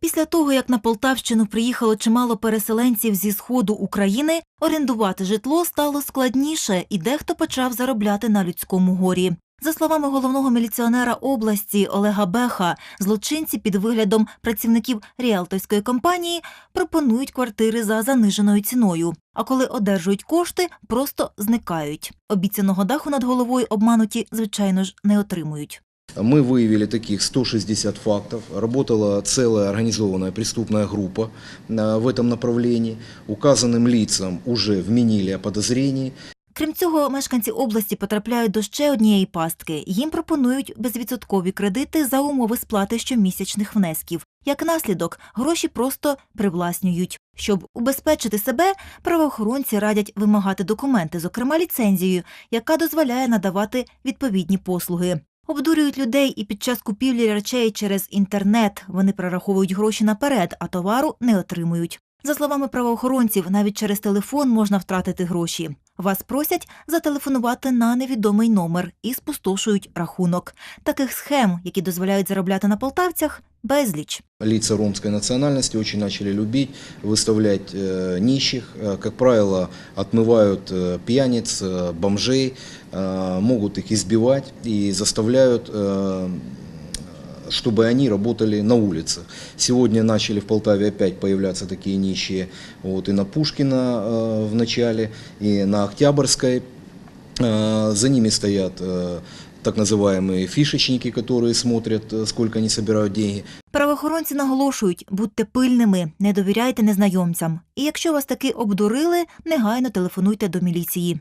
Після того, як на Полтавщину приїхало чимало переселенців зі сходу України, орендувати житло стало складніше, і дехто почав заробляти на людському горі. За словами головного міліціонера області Олега Беха, злочинці під виглядом працівників ріелторської компанії пропонують квартири за заниженою ціною. А коли одержують кошти, просто зникають. Обіцяного даху над головою обмануті, звичайно ж, не отримують. Мы выявили таких 160 фактов. Работала целая организованная преступная группа а, в этом направлении. Указанным лицам уже вменили о подозрении. Крім цього, мешканці області потрапляють до ще однієї пастки. Їм пропонують безвідсоткові кредити за умови сплати щомісячних внесків. Як наслідок, гроші просто привласнюють. Щоб убезпечити себе, правоохоронці радять вимагати документи, зокрема ліцензію, яка дозволяє надавати відповідні послуги. Обдурюють людей і під час купівлі речей через інтернет. Вони прораховують гроші наперед, а товару не отримують. За словами правоохоронців, навіть через телефон можна втратити гроші. Вас просять зателефонувати на невідомий номер і спустошують рахунок. Таких схем, які дозволяють заробляти на полтавцях, безліч. Лица ромской национальности очень начали любить выставлять э, нищих. Э, Как правило, отмывают э, пьяниц, бомжей, могут их избивать и заставляют чтобы они работали на улицах. Сегодня начали в Полтаве опять появляться такие нищие. Вот и на Пушкина э, в начале, и на Октябрьской. Э, За ними стоят э, так называемые фишечники, которые смотрят, э, сколько они собирают деньги. Правоохоронці наголошують, будьте пильними, не довіряйте незнайомцям. І якщо вас таки обдурили, негайно телефонуйте до міліції.